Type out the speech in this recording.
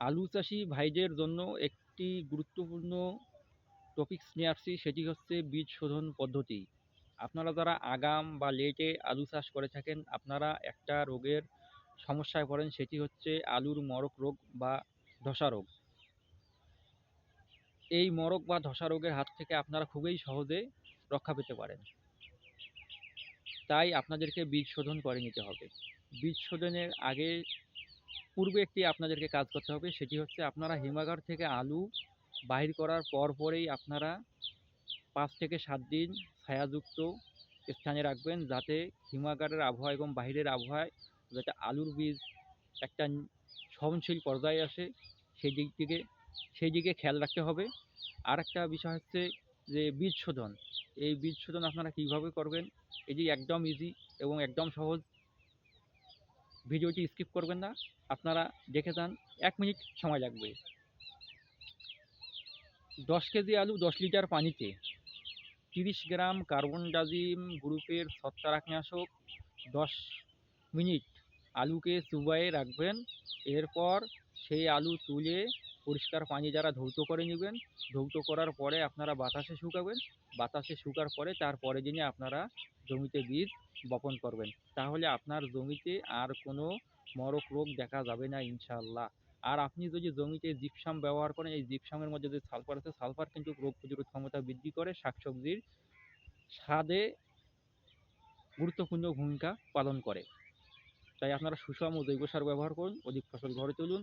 আলু চাষি ভাইদের জন্য একটি গুরুত্বপূর্ণ টপিকস নিয়ে আসছি, সেটি হচ্ছে বীজ শোধন পদ্ধতি। আপনারা যারা আগাম বা লেটে আলু চাষ করে থাকেন, আপনারা একটা রোগের সমস্যায় পড়েন, সেটি হচ্ছে আলুর মরক রোগ বা ধসা রোগ। এই মরক বা ধসা রোগের হাত থেকে আপনারা খুবই সহজে রক্ষা পেতে পারেন। তাই আপনাদেরকে বীজ শোধন করে নিতে হবে। বীজ শোধনের আগে পূর্বে একটি আপনাদেরকে কাজ করতে হবে, সেটি হচ্ছে আপনারা হিমাগার থেকে আলু বাহির করার পর পরেই আপনারা পাঁচ থেকে সাত দিন ছায়াযুক্ত স্থানে রাখবেন, যাতে হিমাগারের আবহাওয়া এবং বাইরের আবহাওয়ায় যাতে আলুর বীজ একটা সহনশীল পর্যায়ে আসে, সেই দিক থেকে সেই দিকে খেয়াল রাখতে হবে। আর একটা বিষয় হচ্ছে যে বীজ শোধন, এই বীজ শোধন আপনারা কীভাবে করবেন? এটি একদম ইজি এবং একদম সহজ। ভিডিওটি স্কিপ করবেন না। আপনারা দেখে যান, এক মিনিট সময় লাগবে। দশ কেজি আলু, দশ লিটার পানিতে। তিরিশ গ্রাম কার্বন ডাজিম গ্রুপের ছত্রাকনাশক। দশ মিনিট আলুকে চুবাইয়ে রাখবেন। এরপর সেই আলু তুলে পরিষ্কার পানি যারা ধৌত করে নেবেন, ধৌত করার পরে আপনারা বাতাসে শুকাবেন। বাতাসে শুকার পরে তার পরের দিনে আপনারা জমিতে বীজ বপন করবেন। তাহলে আপনার জমিতে আর কোনো মরক রোগ দেখা যাবে না ইনশাল্লাহ আর আপনি যদি জমিতে জিপসাম ব্যবহার করেন, এই জিপসামের মধ্যে যে সালফার আছে, সালফার কিন্তু রোগ প্রতিরোধ ক্ষমতা বৃদ্ধি করে, শাকসবজির স্বাদে গুরুত্বপূর্ণ ভূমিকা পালন করে। তাই আপনারা সুষম জৈব সার ব্যবহার করুন, অধিক ফসল ঘরে তুলুন।